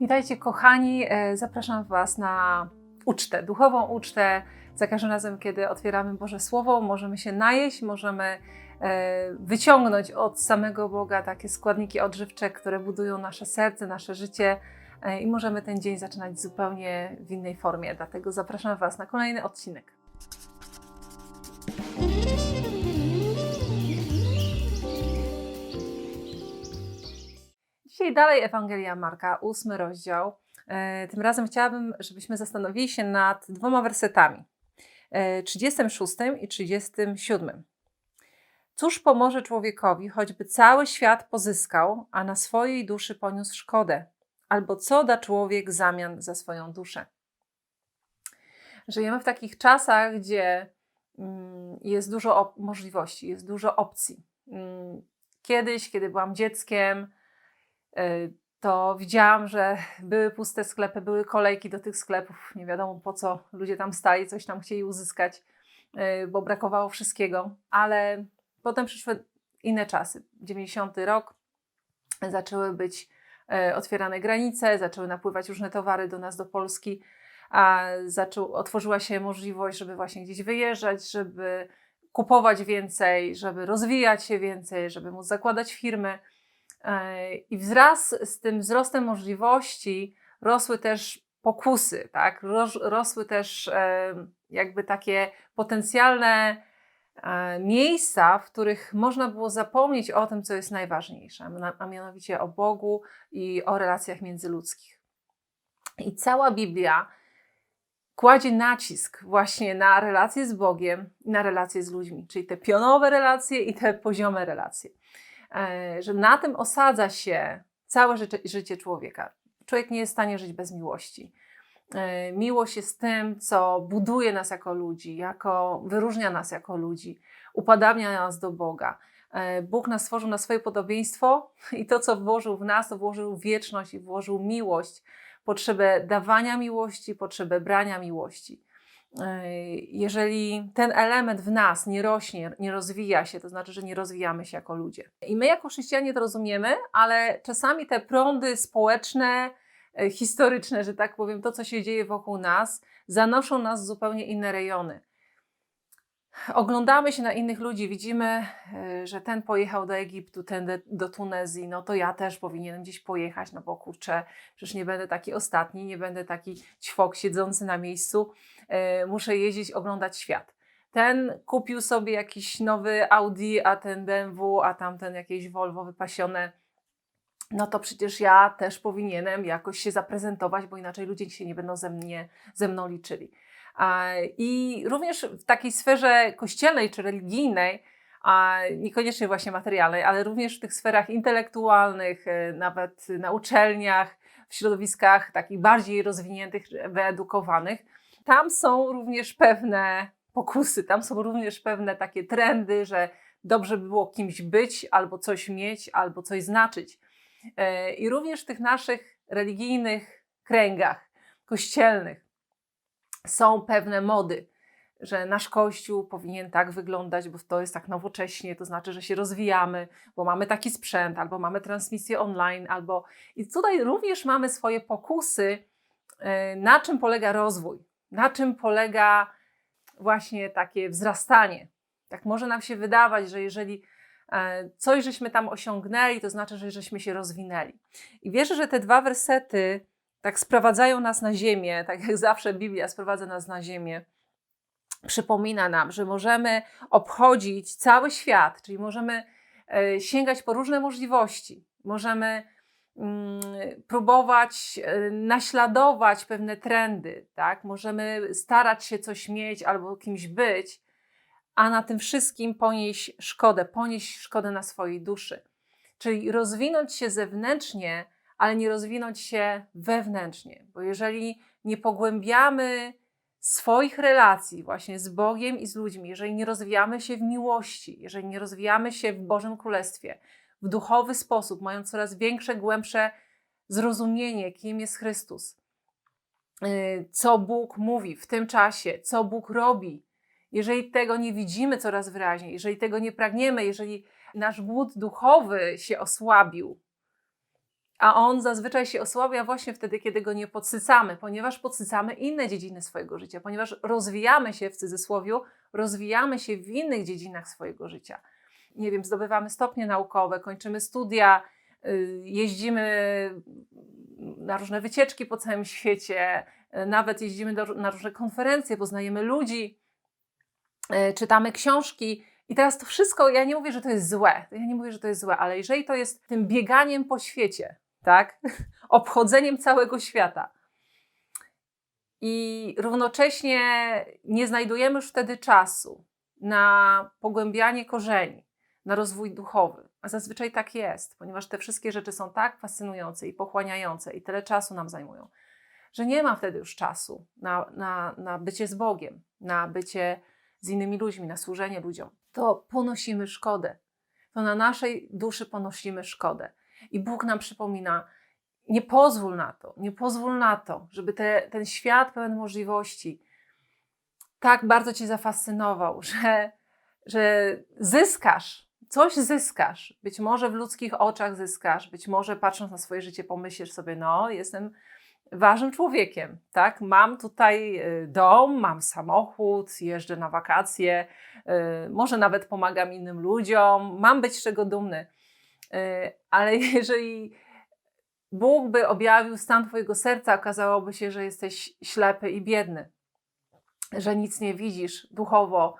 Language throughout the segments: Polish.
Witajcie kochani, E, zapraszam Was na ucztę, duchową ucztę. Za każdym razem, kiedy otwieramy Boże Słowo, możemy się najeść, możemy e, wyciągnąć od samego Boga takie składniki odżywcze, które budują nasze serce, nasze życie e, i możemy ten dzień zaczynać zupełnie w innej formie. Dlatego zapraszam Was na kolejny odcinek. Dzisiaj dalej Ewangelia Marka, ósmy rozdział. E, Tym razem chciałabym, żebyśmy zastanowili się nad dwoma wersetami. e, 36 i 37. Cóż pomoże człowiekowi, choćby cały świat pozyskał, a na swojej duszy poniósł szkodę? Albo co da człowiek w zamian za swoją duszę? Żyjemy w takich czasach, gdzie mm, jest dużo możliwości, jest dużo opcji. Mm, Kiedyś, kiedy byłam dzieckiem, to widziałam, że były puste sklepy, były kolejki do tych sklepów. Nie wiadomo po co ludzie tam stali, coś tam chcieli uzyskać, y, bo brakowało wszystkiego. Ale potem przyszły inne czasy. 90 rok, zaczęły być y, otwierane granice, zaczęły napływać różne towary do nas, do Polski, a zaczął, otworzyła się możliwość, żeby właśnie gdzieś wyjeżdżać, żeby kupować więcej, żeby rozwijać się więcej, żeby móc zakładać firmy. E, I wraz z tym wzrostem możliwości rosły też pokusy, tak? Ros, rosły też e, jakby takie potencjalne e, miejsca, w których można było zapomnieć o tym, co jest najważniejsze, a- mianowicie o Bogu i o relacjach międzyludzkich. I cała Biblia kładzie nacisk właśnie na relacje z Bogiem i na relacje z ludźmi, czyli te pionowe relacje i te poziome relacje że na tym osadza się całe życie, człowieka. Człowiek nie jest w stanie żyć bez miłości. E, Miłość jest tym, co buduje nas jako ludzi, jako, wyróżnia nas jako ludzi, upadamnia nas do Boga. E, Bóg nas stworzył na swoje podobieństwo i to, co włożył w nas, to włożył wieczność i włożył miłość, potrzebę dawania miłości, potrzebę brania miłości. Jeżeli ten element w nas nie rośnie, nie rozwija się, to znaczy, że nie rozwijamy się jako ludzie. I my, jako chrześcijanie, to rozumiemy, ale czasami te prądy społeczne, e, historyczne, że tak powiem, to, co się dzieje wokół nas, zanoszą nas w zupełnie inne rejony. Oglądamy się na innych ludzi, widzimy, e, że ten pojechał do Egiptu, ten do Tunezji, no to ja też powinienem gdzieś pojechać, no bo kurczę, przecież nie będę taki ostatni, nie będę taki ćwok siedzący na miejscu, e, muszę jeździć, oglądać świat. Ten kupił sobie jakiś nowy Audi, a ten BMW, a tamten jakieś Volvo wypasione. No to przecież ja też powinienem jakoś się zaprezentować, bo inaczej ludzie się nie będą ze, mnie, ze mną liczyli. I również w takiej sferze kościelnej czy religijnej, a niekoniecznie właśnie materialnej, ale również w tych sferach intelektualnych, e, nawet na uczelniach, w środowiskach takich bardziej rozwiniętych, wyedukowanych, tam są również pewne pokusy, tam są również pewne takie trendy, że dobrze by było kimś być, albo coś mieć, albo coś znaczyć. E, I również w tych naszych religijnych kręgach kościelnych są pewne mody, że nasz kościół powinien tak wyglądać, bo to jest tak nowocześnie, to znaczy, że się rozwijamy, bo mamy taki sprzęt, albo mamy transmisję online, albo. I tutaj również mamy swoje pokusy, e, na czym polega rozwój, na czym polega właśnie takie wzrastanie. Tak może nam się wydawać, że jeżeli e, coś żeśmy tam osiągnęli, to znaczy, że żeśmy się rozwinęli. I wierzę, że te dwa wersety tak sprowadzają nas na ziemię, tak jak zawsze Biblia sprowadza nas na ziemię. Przypomina nam, że możemy obchodzić cały świat, czyli możemy e, sięgać po różne możliwości, możemy mm, próbować e, naśladować pewne trendy, tak? Możemy starać się coś mieć albo kimś być, a na tym wszystkim ponieść szkodę, ponieść szkodę na swojej duszy. Czyli rozwinąć się zewnętrznie, ale nie rozwinąć się wewnętrznie, bo jeżeli nie pogłębiamy swoich relacji właśnie z Bogiem i z ludźmi, jeżeli nie rozwijamy się w miłości, jeżeli nie rozwijamy się w Bożym Królestwie, w duchowy sposób, mając coraz większe, głębsze zrozumienie, kim jest Chrystus, yy, co Bóg mówi w tym czasie, co Bóg robi. Jeżeli tego nie widzimy coraz wyraźniej, jeżeli tego nie pragniemy, jeżeli nasz głód duchowy się osłabił, A on zazwyczaj się osłabia właśnie wtedy, kiedy go nie podsycamy, ponieważ podsycamy inne dziedziny swojego życia, ponieważ rozwijamy się w cudzysłowie, rozwijamy się w innych dziedzinach swojego życia. Nie wiem, zdobywamy stopnie naukowe, kończymy studia, y, jeździmy na różne wycieczki po całym świecie, y, nawet jeździmy do, na różne konferencje, poznajemy ludzi, y, czytamy książki. I teraz to wszystko, ja nie mówię, że to jest złe, ja nie mówię, że to jest złe, ale jeżeli to jest tym bieganiem po świecie, tak, obchodzeniem całego świata i równocześnie nie znajdujemy już wtedy czasu na pogłębianie korzeni, na rozwój duchowy. A zazwyczaj tak jest, ponieważ te wszystkie rzeczy są tak fascynujące i pochłaniające i tyle czasu nam zajmują, że nie ma wtedy już czasu na, na, na bycie z Bogiem, na bycie z innymi ludźmi, na służenie ludziom. To ponosimy szkodę. To na naszej duszy ponosimy szkodę. I Bóg nam przypomina, nie pozwól na to, nie pozwól na to, żeby te, ten świat pełen możliwości tak bardzo Cię zafascynował, że, że zyskasz, coś zyskasz. Być może w ludzkich oczach zyskasz, być może patrząc na swoje życie pomyślisz sobie, no jestem ważnym człowiekiem, tak? Mam tutaj y, dom, mam samochód, jeżdżę na wakacje, y, może nawet pomagam innym ludziom, mam być z czego dumny. Y, ale jeżeli Bóg by objawił stan Twojego serca, okazałoby się, że jesteś ślepy i biedny, że nic nie widzisz duchowo,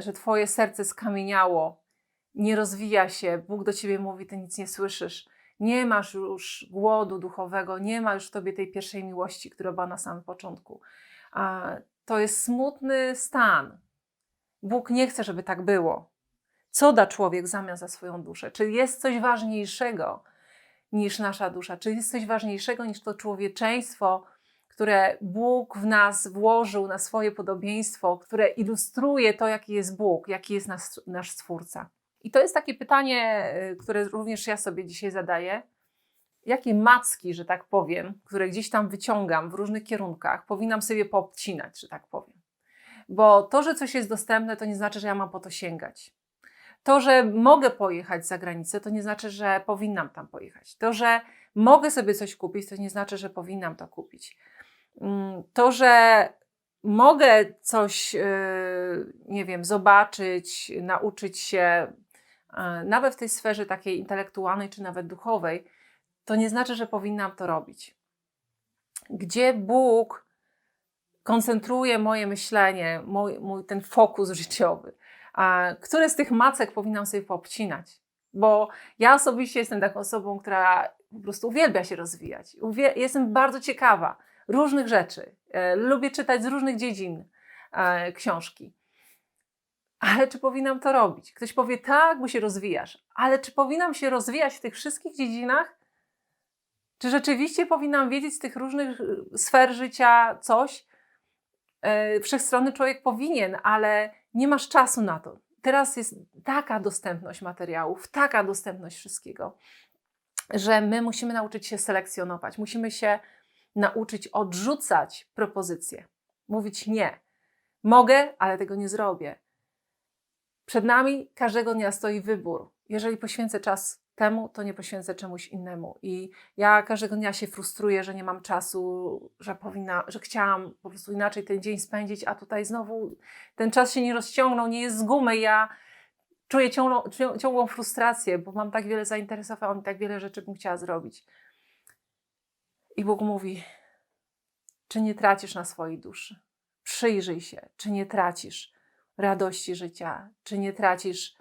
że Twoje serce skamieniało, nie rozwija się, Bóg do Ciebie mówi, Ty nic nie słyszysz. Nie masz już głodu duchowego, nie ma już w Tobie tej pierwszej miłości, która była na samym początku. To jest smutny stan. Bóg nie chce, żeby tak było. Co da człowiek w zamian za swoją duszę? Czy jest coś ważniejszego niż nasza dusza? Czy jest coś ważniejszego niż to człowieczeństwo, które Bóg w nas włożył na swoje podobieństwo, które ilustruje to, jaki jest Bóg, jaki jest nasz, nasz Stwórca? I to jest takie pytanie, y, które również ja sobie dzisiaj zadaję. Jakie macki, że tak powiem, które gdzieś tam wyciągam w różnych kierunkach, powinnam sobie poobcinać, że tak powiem? Bo to, że coś jest dostępne, to nie znaczy, że ja mam po to sięgać. To, że mogę pojechać za granicę, to nie znaczy, że powinnam tam pojechać. To, że mogę sobie coś kupić, to nie znaczy, że powinnam to kupić. Mm, to, że mogę coś, y, nie wiem, zobaczyć, nauczyć się, nawet w tej sferze takiej intelektualnej czy nawet duchowej, to nie znaczy, że powinnam to robić. Gdzie Bóg koncentruje moje myślenie, mój, mój ten fokus życiowy? Które z tych macek powinnam sobie poobcinać. Bo ja osobiście jestem taką osobą, która po prostu uwielbia się rozwijać. Jestem bardzo ciekawa różnych rzeczy. E, lubię czytać z różnych dziedzin e, książki. Ale czy powinnam to robić? Ktoś powie, tak, bo się rozwijasz. Ale czy powinnam się rozwijać w tych wszystkich dziedzinach? Czy rzeczywiście powinnam wiedzieć z tych różnych e, sfer życia coś? Wszechstronny człowiek powinien, ale nie masz czasu na to. Teraz jest taka dostępność materiałów, taka dostępność wszystkiego, że my musimy nauczyć się selekcjonować, musimy się nauczyć odrzucać propozycje, mówić nie. Mogę, ale tego nie zrobię. Przed nami każdego dnia stoi wybór. Jeżeli poświęcę czas temu, to nie poświęcę czemuś innemu. I ja każdego dnia się frustruję, że nie mam czasu, że powinna, że chciałam po prostu inaczej ten dzień spędzić, a tutaj znowu ten czas się nie rozciągnął, nie jest z gumy. Ja czuję ciągłą, ciągłą frustrację, bo mam tak wiele zainteresowań, tak wiele rzeczy bym chciała zrobić. I Bóg mówi: Czy nie tracisz na swojej duszy? Przyjrzyj się, czy nie tracisz radości życia, czy nie tracisz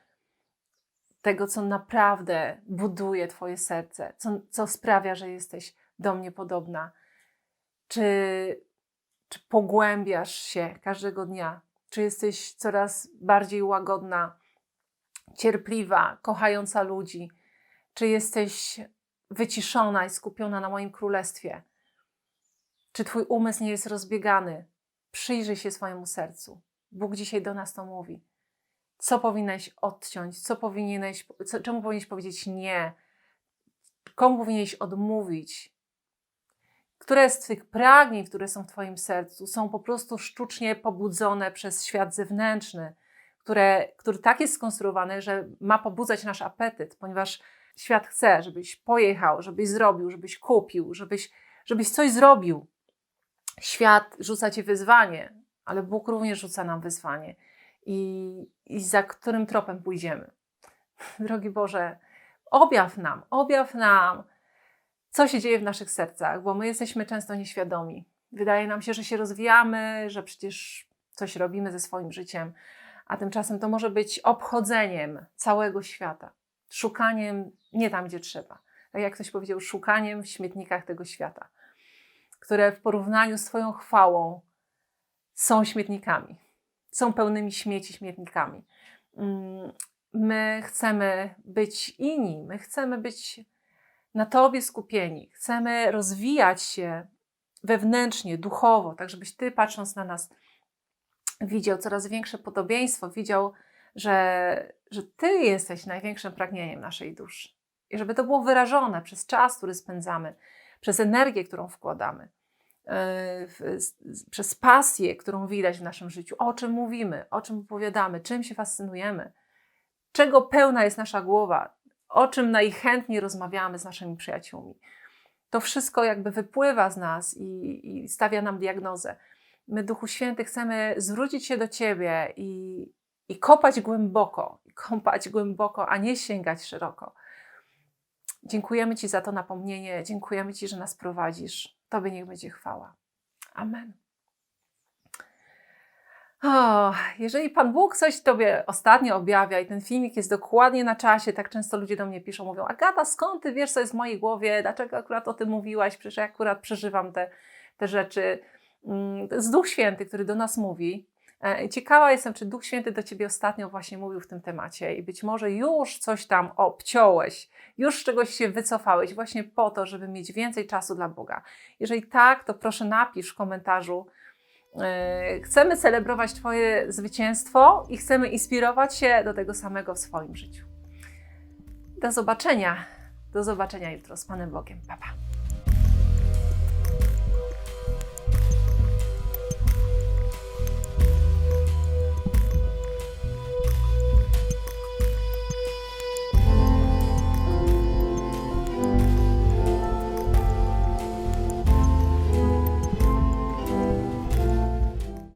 tego, co naprawdę buduje Twoje serce, co, co sprawia, że jesteś do mnie podobna. Czy, czy pogłębiasz się każdego dnia? Czy jesteś coraz bardziej łagodna, cierpliwa, kochająca ludzi? Czy jesteś wyciszona i skupiona na moim królestwie? Czy Twój umysł nie jest rozbiegany? Przyjrzyj się swojemu sercu. Bóg dzisiaj do nas to mówi co powinieneś odciąć, co powinieneś, co, czemu powinieneś powiedzieć nie, komu powinieneś odmówić. Które z tych pragnień, które są w Twoim sercu, są po prostu sztucznie pobudzone przez świat zewnętrzny, które, który tak jest skonstruowany, że ma pobudzać nasz apetyt, ponieważ Świat chce, żebyś pojechał, żebyś zrobił, żebyś kupił, żebyś, żebyś coś zrobił. Świat rzuca ci wyzwanie, ale Bóg również rzuca nam wyzwanie. I, i za którym tropem pójdziemy? Drogi Boże, objaw nam, objaw nam, co się dzieje w naszych sercach, bo my jesteśmy często nieświadomi. Wydaje nam się, że się rozwijamy, że przecież coś robimy ze swoim życiem, a tymczasem to może być obchodzeniem całego świata, szukaniem nie tam, gdzie trzeba. Tak jak ktoś powiedział, szukaniem w śmietnikach tego świata, które w porównaniu z Twoją chwałą są śmietnikami, są pełnymi śmieci śmietnikami. Mm, My chcemy być inni, my chcemy być na Tobie skupieni, chcemy rozwijać się wewnętrznie, duchowo, tak żebyś Ty patrząc na nas widział coraz większe podobieństwo, widział, że, że Ty jesteś największym pragnieniem naszej duszy. I żeby to było wyrażone przez czas, który spędzamy, przez energię, którą wkładamy, przez pasję, którą widać w naszym życiu, o czym mówimy, o czym opowiadamy, czym się fascynujemy, czego pełna jest nasza głowa, o czym najchętniej rozmawiamy z naszymi przyjaciółmi. To wszystko jakby wypływa z nas i, i stawia nam diagnozę. My, Duchu Święty, chcemy zwrócić się do Ciebie i, i kopać głęboko, i kąpać głęboko, a nie sięgać szeroko. Dziękujemy Ci za to napomnienie, dziękujemy Ci, że nas prowadzisz. Tobie niech będzie chwała. Amen. O, jeżeli Pan Bóg coś Tobie ostatnio objawia i ten filmik jest dokładnie na czasie, tak często ludzie do mnie piszą, mówią Agata, skąd Ty wiesz, co jest w mojej głowie, dlaczego akurat o tym mówiłaś, przecież ja akurat przeżywam te, te rzeczy. Mm, To jest Duch Święty, który do nas mówi. E, Ciekawa jestem, czy Duch Święty do Ciebie ostatnio właśnie mówił w tym temacie i być może już coś tam obciąłeś, już z czegoś się wycofałeś właśnie po to, żeby mieć więcej czasu dla Boga. Jeżeli tak, to proszę napisz w komentarzu, Yy, Chcemy celebrować Twoje zwycięstwo i chcemy inspirować się do tego samego w swoim życiu. Do zobaczenia. Do zobaczenia jutro z Panem Bogiem. Pa, pa.